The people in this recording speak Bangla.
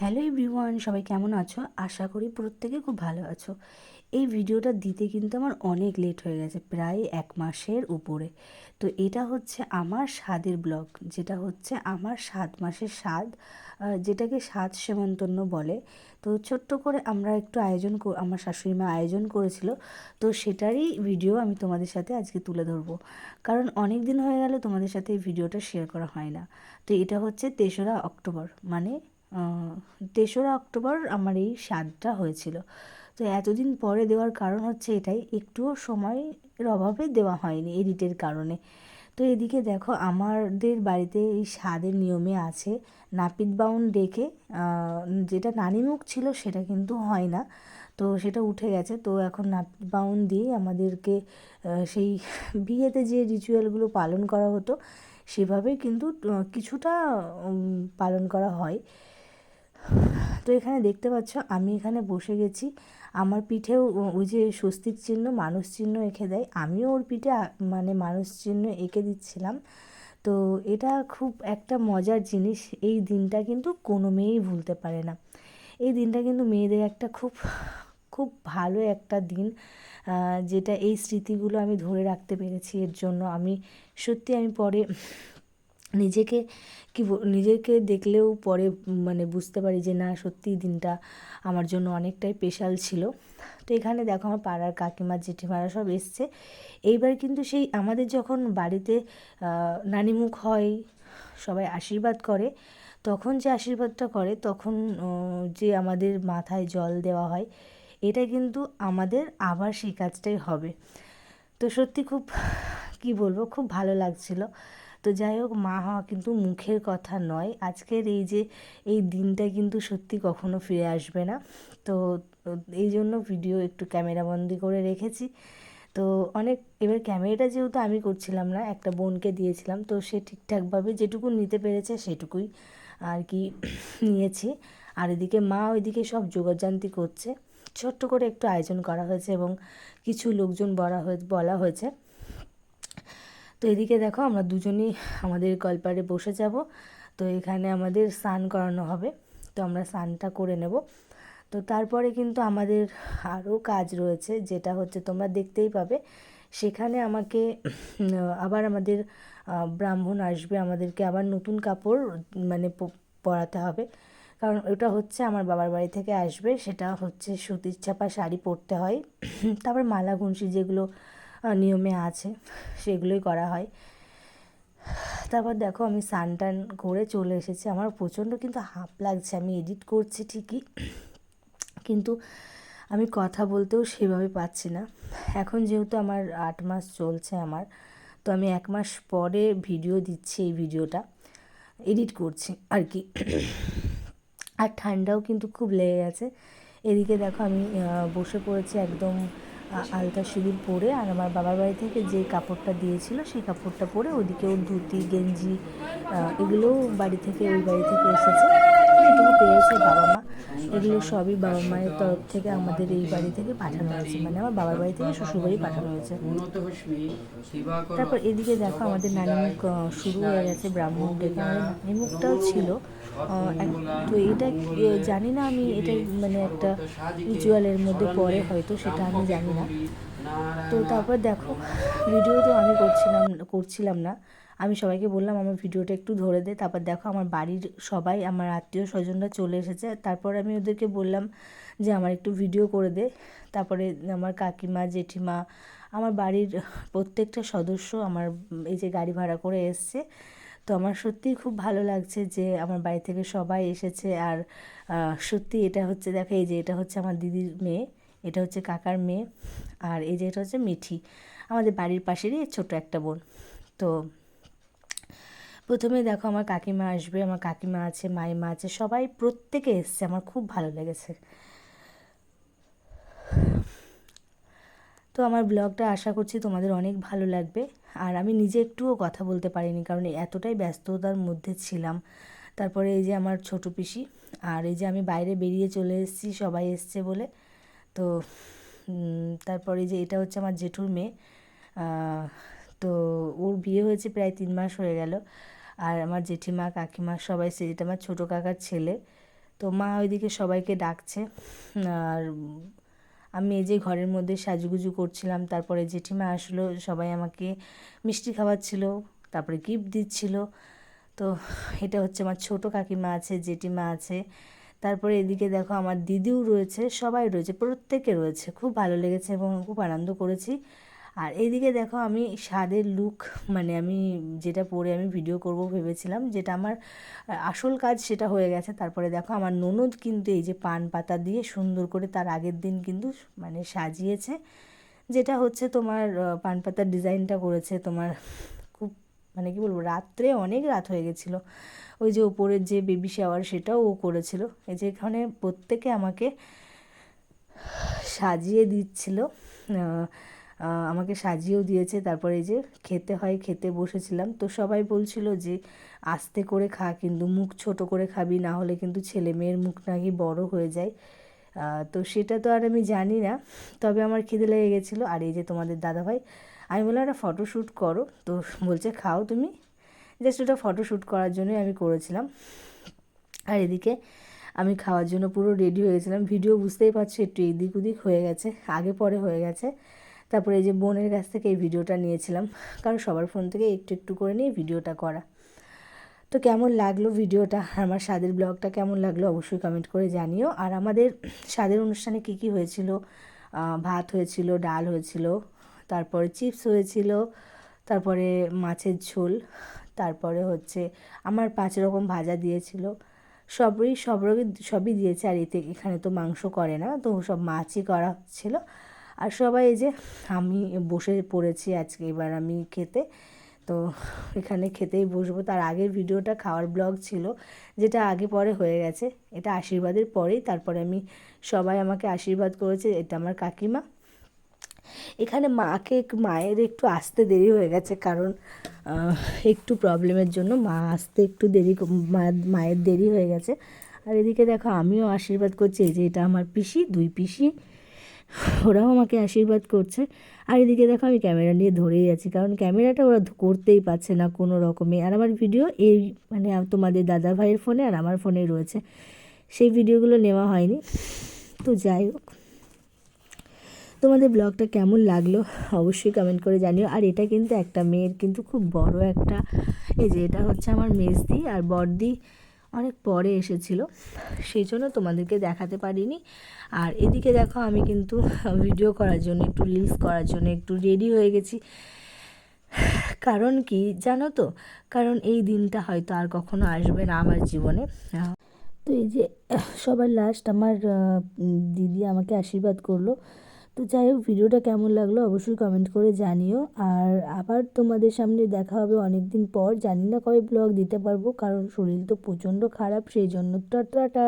হ্যালো এভরিওয়ান, সবাই কেমন আছো? আশা করি প্রত্যেকে খুব ভালো আছো। এই ভিডিওটা দিতে কিন্তু আমার অনেক লেট হয়ে গেছে, প্রায় এক মাসের উপরে। তো এটা হচ্ছে আমার স্বাদের ব্লগ, যেটা হচ্ছে আমার সাত মাসের স্বাদ যেটাকে স্বাদ সেমন্তন্য বলে। তো ছোট্ট করে আমরা একটু আয়োজন আমার শাশুড়ি মা আয়োজন করেছিল, তো সেটারই ভিডিও আমি তোমাদের সাথে আজকে তুলে ধরবো। কারণ অনেক দিন হয়ে গেল তোমাদের সাথে এই ভিডিওটা শেয়ার করা হয় না। তো এটা হচ্ছে তেসরা অক্টোবর মানে তেসরা অক্টোবর আমার এই স্বাদটা হয়েছিল। তো এতদিন পরে দেওয়ার কারণ হচ্ছে এটাই, একটুও সময়ের অভাবে দেওয়া হয়নি এডিটের কারণে। তো এদিকে দেখো, আমাদের বাড়িতে এই স্বাদের নিয়মে আছে, নাপিত বাউন ডেকে যেটা নানিমুখ ছিল সেটা কিন্তু হয় না। তো সেটা উঠে গেছে, তো এখন নাপিত বাউন দিয়ে আমাদেরকে সেই বিয়েতে যে রিচুয়ালগুলো পালন করা হতো সেভাবেই কিন্তু কিছুটা পালন করা হয়। তো এখানে দেখতে পাচ্ছ, আমি এখানে বসে গেছি। আমার পিঠেও ওই যে স্বস্তিক চিহ্ন, মানুষ চিহ্ন এঁকে দেয়। আমিও ওর পিঠে মানে মানুষ চিহ্ন এঁকে দিচ্ছিলাম। তো এটা খুব একটা মজার জিনিস। এই দিনটা কিন্তু কোনো মেয়েই ভুলতে পারে না। এই দিনটা কিন্তু মেয়েদের একটা খুব খুব ভালো একটা দিন যেটা এই স্মৃতিগুলো আমি ধরে রাখতে পেরেছি এর জন্য। আমি, সত্যি আমি পরে নিজেকে কি নিজেকে দেখলেও পরে মানে বুঝতে পারি যে না সত্যি দিনটা আমার জন্য অনেকটাই স্পেশাল ছিল। তো এখানে দেখো আমার পাড়ার কাকিমা, জেঠিমারা সব এসছে। এইবার কিন্তু সেই আমাদের যখন বাড়িতে নানিমুখ হয়, সবাই আশীর্বাদ করে, তখন যে আশীর্বাদটা করে, তখন যে আমাদের মাথায় জল দেওয়া হয়, এটা কিন্তু আমাদের আবার সেই কাজটাই হবে। তো সত্যি খুব, কি বলব, খুব ভালো লাগছিল। তো যাই হোক, মা হওয়া কিন্তু মুখের কথা নয়। আজকের এই যে, এই দিনটা কিন্তু সত্যি কখনো ফিরে আসবে না। তো, এই জন্য ভিডিও একটু ক্যামেরাবন্দি করে রেখেছি। তো অনেক, এবার ক্যামেরাটা যেহেতু আমি করছিলাম না, একটা বোনকে দিয়েছিলাম, তো সে ঠিকঠাকভাবে যেটুকু নিতে পেরেছে সেটুকুই আর কি নিয়েছি। আর এদিকে মা ওইদিকে সব যোগাযান্তি করছে। ছোট্ট করে একটু আয়োজন করা হয়েছে এবং কিছু লোকজন বলা হয়ে, বলা হয়েছে। এদিকে দেখো আমরা দুজনেই আমাদের কলপারে বসে যাব। তো এখানে আমাদের স্নান করানো হবে। তো আমরা স্নানটা করে নেব। তো তারপরে কিন্তু আমাদের আরও কাজ রয়েছে, যেটা হচ্ছে তোমরা দেখতেই পাবে। সেখানে আমাকে, আবার আমাদের ব্রাহ্মণ আসবে। আমাদেরকে আবার নতুন কাপড় মানে পরাতে হবে। কারণ ওটা হচ্ছে আমার বাবার বাড়ি থেকে আসবে। সেটা হচ্ছে সুতির ছাপা শাড়ি পরতে হয়। তারপর মালা গুনসি যেগুলো নিয়মে আছে, সেগুলোই করা হয়। তারপর দেখো আমি স্নান টান করে চলে এসেছি। আমার প্রচণ্ড কিন্তু হাঁপ লাগছে, আমি এডিট করছি ঠিকই, কিন্তু আমি কথা বলতেও সেভাবে পাচ্ছি না। এখন যেহেতু আমার আট মাস চলছে আমার, তো আমি এক মাস পরে ভিডিও দিচ্ছি এই ভিডিওটা এডিট করছি আর কি। আর ঠান্ডাও কিন্তু খুব লেগে গেছে। এদিকে দেখো আমি বসে পড়েছি একদম আলতা সিঁদুর পরে আর আমার বাবার বাড়ি থেকে যে কাপড়টা দিয়েছিল, সেই কাপড়টা পরে ওদিকেও ধুতি, গেঞ্জি এগুলোও বাড়ি থেকে, ওই বাড়ি থেকে এসেছে। যেটুকু পেয়েছে বাবা মা, এগুলো সবই বাবা মায়ের তরফ থেকে আমাদের এই বাড়ি থেকে পাঠানো হয়েছে। মানে আমার বাবার বাড়ি থেকে শ্বশুর বাড়ি পাঠানো হয়েছে। তারপর এদিকে দেখো আমাদের নানিমুখ শুরু হয়ে গেছে ব্রাহ্মণ ডেকে। আমাদের নানিমুখটাও ছিল। তো এটা জানি না আমি এটা মানে একটা রিচুয়ালের মধ্যে পড়ে হয়তো, সেটা আমি জানি না। তো তারপর দেখো ভিডিও তো আমি করছিলাম করছিলাম না। আমি সবাইকে বললাম, আমার ভিডিওটা একটু ধরে দে। তারপর দেখো, আমার বাড়ির সবাই, আমার আত্মীয় স্বজনরা চলে এসেছে। তারপর আমি ওদেরকে বললাম যে, আমার একটু ভিডিও করে দে। তারপরে আমার কাকিমা, জেঠিমা, আমার বাড়ির প্রত্যেকটা সদস্য আমার, এই যে গাড়ি ভাড়া করে এসছে। তো আমার সত্যিই খুব ভালো লাগছে যে, আমার বাড়ি থেকে সবাই এসেছে। আর সত্যি এটা হচ্ছে, দেখো, এই যে এটা হচ্ছে আমার দিদির মেয়ে। এটা হচ্ছে কাকার মেয়ে আর এই যে এটা হচ্ছে মিঠি। আমাদের বাড়ির পাশেরই ছোট একটা বোন। তো প্রথমে দেখো আমার কাকিমা আসবে, আমার কাকিমা আছে, মাইমা আছে, সবাই প্রত্যেকে এসছে, আমার খুব ভালো লেগেছে। তো আমার ব্লগটা আশা করছি তোমাদের অনেক ভালো লাগবে। আর আমি নিজে একটুও কথা বলতে পারিনি, কারণ এতটাই ব্যস্ততার মধ্যে ছিলাম। তারপরে এই যে আমার ছোট পিসি, আর এই যে আমি বাইরে বেরিয়ে চলে এসেছি, সবাই এসছে বলে। তো তারপরে যে এটা হচ্ছে আমার জেঠুর মেয়ে তো ওর বিয়ে হয়েছে প্রায় তিন মাস হয়ে গেল। আর আমার জেঠিমা, কাকিমা সবাই সে যেটা আমার ছোটো কাকার ছেলে। তো মা ওইদিকে সবাইকে ডাকছে। আর আমি এই যে ঘরের মধ্যে সাজুগুজু করছিলাম, তারপরে জেঠিমা আসলো, সবাই আমাকে মিষ্টি খাওয়াচ্ছিল, তারপরে গিফট দিচ্ছিল। তো এটা হচ্ছে আমার ছোট কাকিমা আছে, জেঠিমা আছে। তারপরে এদিকে দেখো আমার দিদিও রয়েছে, সবাই রয়েছে, প্রত্যেকে রয়েছে। খুব ভালো লেগেছে এবং খুব আনন্দ করেছি। আর এইদিকে দেখো আমি স্বাদের লুক মানে আমি যেটা পরে আমি ভিডিও করব ভেবেছিলাম, যেটা আমার আসল কাজ সেটা হয়ে গেছে। তারপরে দেখো আমার ননদ কিন্তু এই যে পান পাতা দিয়ে সুন্দর করে তার আগের দিন কিন্তু মানে সাজিয়েছে, যেটা হচ্ছে তোমার পান পাতার ডিজাইনটা করেছে তোমার মানে কি বলব, রাত্রে অনেক রাত হয়ে গেছিল। ওই যে ওপরের যে বেবি শাওয়ার সেটাও ও করেছিল। এই যে এখানে প্রত্যেকে আমাকে সাজিয়ে দিচ্ছিল। আমাকে সাজিয়েও দিয়েছে। তারপরে এই যে খেতে হয়, খেতে বসেছিলাম। তো সবাই বলছিল যে, আস্তে করে খা কিন্তু, মুখ ছোট করে খাবি, না হলে কিন্তু ছেলে মেয়ের মুখ নাকি বড় হয়ে যায়। তো সেটা তো আর আমি জানি না। তবে আমার খিদে লেগে গেছিল। আর এই যে তোমাদের দাদাভাই আমি বললাম, একটা ফটোশ্যুট করো। তো বলছে, খাও তুমি। জাস্ট ওটা ফটোশ্যুট করার জন্যই আমি করেছিলাম। আর এদিকে আমি খাওয়ার জন্য পুরো রেডি হয়ে গেছিলাম। ভিডিও বুঝতেই পারছি, একটু এদিক ওদিক হয়ে গেছে, আগে পরে হয়ে গেছে। তারপরে এই যে বোনের কাছ থেকে এই ভিডিওটা নিয়েছিলাম। কারণ সবার ফোন থেকে একটু একটু করে নিয়ে ভিডিওটা করা। তো কেমন লাগল ভিডিওটা আমার স্বাদের ব্লগটা কেমন লাগল অবশ্যই কমেন্ট করে জানিও। আর আমাদের স্বাদের অনুষ্ঠানে কী কী হয়েছিল? ভাত হয়েছিল, ডাল হয়েছিল তারপরে চিপস হয়েছিল, তারপরে মাছের ঝোল, তারপরে হচ্ছে আমার পাঁচ রকম ভাজা দিয়েছিল। সবই সব সবই দিয়েছে আর এতে এখানে তো মাংস করে না, তো সব মাছই করা হচ্ছিল আর সবাই এই যে আমি বসে পড়েছি আজকে, এবার আমি খেতে। তো এখানে খেতেই বসবো। তার আগের ভিডিওটা খাওয়ার ব্লগ ছিল, যেটা আগে পরে হয়ে গেছে। এটা আশীর্বাদের পরেই, তারপরে আমি সবাই আমাকে আশীর্বাদ করেছে, এটা আমার কাকিমা। এখানে মাকে মায়ের একটু আসতে দেরি হয়ে গেছে কারণ একটু প্রবলেমের জন্য মা আসতে একটু দেরি মায়ের দেরি হয়ে গেছে। আর এদিকে দেখো, আমিও আশীর্বাদ করছি, এই যে এটা আমার পিসি, দুই পিসি, ওরাও আমাকে আশীর্বাদ করছে। আর এদিকে দেখো, আমি ক্যামেরা নিয়ে ধরেই আছি, কারণ ক্যামেরাটা ওরা করতেই পারছে না কোনো রকমে। আর আমার ভিডিও এই মানে তোমাদের দাদা ভাইয়ের ফোনে আর আমার ফোনে রয়েছে। সেই ভিডিওগুলো নেওয়া হয়নি। তো যাই হোক। তোমাদের ব্লগটা কেমন লাগল অবশ্যই কমেন্ট করে জানিও। আর এটা কিন্তু একটা মেয়ের কিন্তু খুব বড় একটা, এই যে এটা হচ্ছে আমার মেজদি আর বড়দি অনেক পরে এসেছিল, সেই জন্য তোমাদেরকে দেখাতে পারিনি। আর এদিকে দেখো আমি কিন্তু ভিডিও করার জন্য, একটু রিলস করার জন্য একটু রেডি হয়ে গেছি। কারণ কি জানো তো? কারণ এই দিনটা হয়তো আর কখনো আসবে না আমার জীবনে। তো এই যে সবার লাস্ট আমার দিদি আমাকে আশীর্বাদ করল। তো যাই হোক, ভিডিওটা কেমন লাগল অবশ্যই কমেন্ট করে জানিও। আর আবার তোমাদের সামনে দেখা হবে অনেক দিন পর। জানি না কবে ব্লগ দিতে পারব, কারণ শরীর তো প্রচণ্ড খারাপ, সেই জন্য টাটা